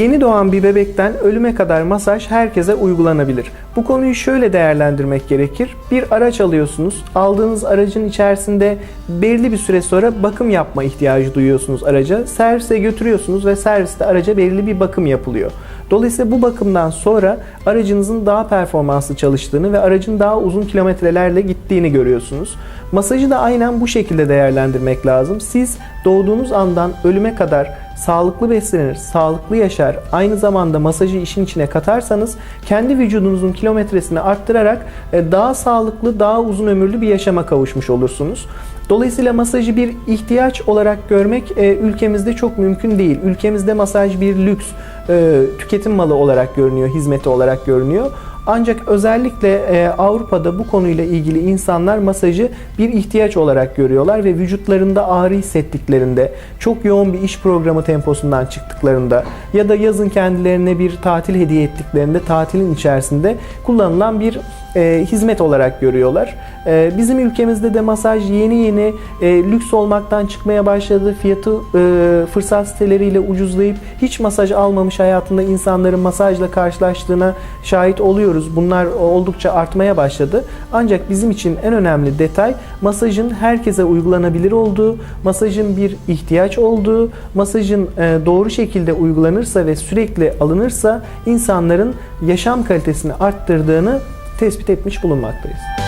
Yeni doğan bir bebekten ölüme kadar masaj herkese uygulanabilir. Bu konuyu şöyle değerlendirmek gerekir. Bir araç alıyorsunuz. Aldığınız aracın içerisinde belirli bir süre sonra bakım yapma ihtiyacı duyuyorsunuz araca. Servise götürüyorsunuz ve serviste araca belirli bir bakım yapılıyor. Dolayısıyla bu bakımdan sonra aracınızın daha performanslı çalıştığını ve aracın daha uzun kilometrelerle gittiğini görüyorsunuz. Masajı da aynen bu şekilde değerlendirmek lazım. Siz doğduğunuz andan ölüme kadar sağlıklı beslenir, sağlıklı yaşar, aynı zamanda masajı işin içine katarsanız kendi vücudunuzun kilometresini arttırarak e, daha sağlıklı, daha uzun ömürlü bir yaşama kavuşmuş olursunuz. Dolayısıyla masajı bir ihtiyaç olarak görmek e, ülkemizde çok mümkün değil. Ülkemizde masaj bir lüks, e, tüketim malı olarak görünüyor, hizmeti olarak görünüyor. Ancak özellikle e, Avrupa'da bu konuyla ilgili insanlar masajı bir ihtiyaç olarak görüyorlar ve vücutlarında ağrı hissettiklerinde, çok yoğun bir iş programı temposundan çıktıklarında ya da yazın kendilerine bir tatil hediye ettiklerinde tatilin içerisinde kullanılan bir e, hizmet olarak görüyorlar. E, bizim ülkemizde de masaj yeni yeni e, lüks olmaktan çıkmaya başladı. Fiyatı e, fırsat siteleriyle ucuzlayıp hiç masaj almamış hayatında insanların masajla karşılaştığına şahit oluyoruz. Bunlar oldukça artmaya başladı. Ancak bizim için en önemli detay masajın herkese uygulanabilir olduğu, masajın bir ihtiyaç olduğu, masajın e, doğru şekilde uygulanırsa ve sürekli alınırsa insanların yaşam kalitesini arttırdığını tespit etmiş bulunmaktayız.